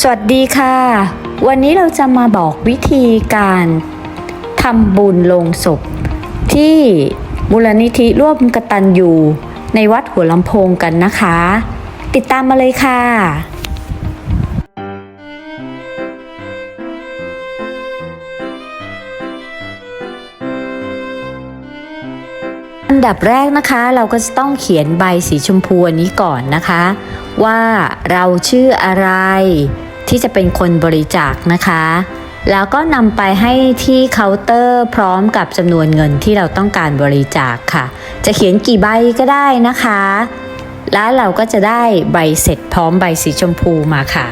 สวัสดีค่ะ วันนี้เราจะมาบอกวิธีการทำบุญลงศพ ที่มูลนิธิร่วมกตันยูในวัดหัวลำโพงกันนะคะ ติดตามมาเลยค่ะ อันดับแรกนะคะเราก็จะต้องเขียนใบสีชมพูนี้ก่อนนะคะ ว่าเราชื่ออะไร ที่จะเป็นคนบริจาคนะคะ แล้วก็นำไปให้ที่เคาน์เตอร์พร้อมกับจำนวนเงินที่เราต้องการบริจาคค่ะ จะเขียนกี่ใบก็ได้นะคะ แล้วเราก็จะได้ใบเสร็จพร้อมใบสีชมพูมาค่ะ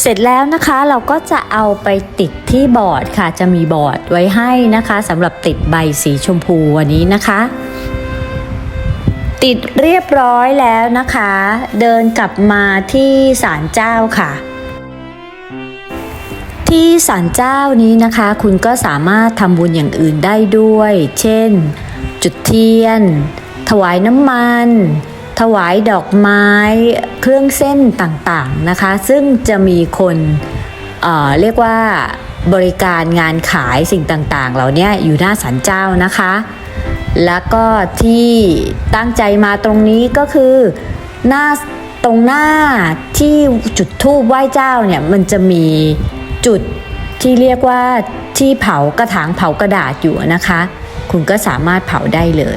เสร็จแล้วนะคะเราก็จะเอาไปติดที่บอร์ดค่ะ จะมีบอร์ดไว้ให้นะคะสำหรับติดใบสีชมพูวันนี้นะคะ ติดเรียบร้อยแล้วนะคะ เดินกลับมาที่ศาลเจ้าค่ะ ที่ศาลเจ้านี้นะคะ คุณก็สามารถทำบุญอย่างอื่นได้ด้วย เช่น จุดเทียน ถวายน้ำมัน ถวายดอกไม้ เครื่องเส้นต่างๆนะคะ ซึ่งจะมีคนเอ่อเรียกว่าบริการงานขายสิ่งต่างๆ เหล่านี้อยู่หน้าศาลเจ้านะคะ แล้วก็ที่ตั้งใจมาตรงนี้ก็คือหน้าตรงหน้าที่จุดทูบไหว้เจ้าเนี่ยมันจะมีจุดที่เรียกว่าที่เผากระถางเผากระดาษอยู่นะคะ คุณก็สามารถเผาได้เลย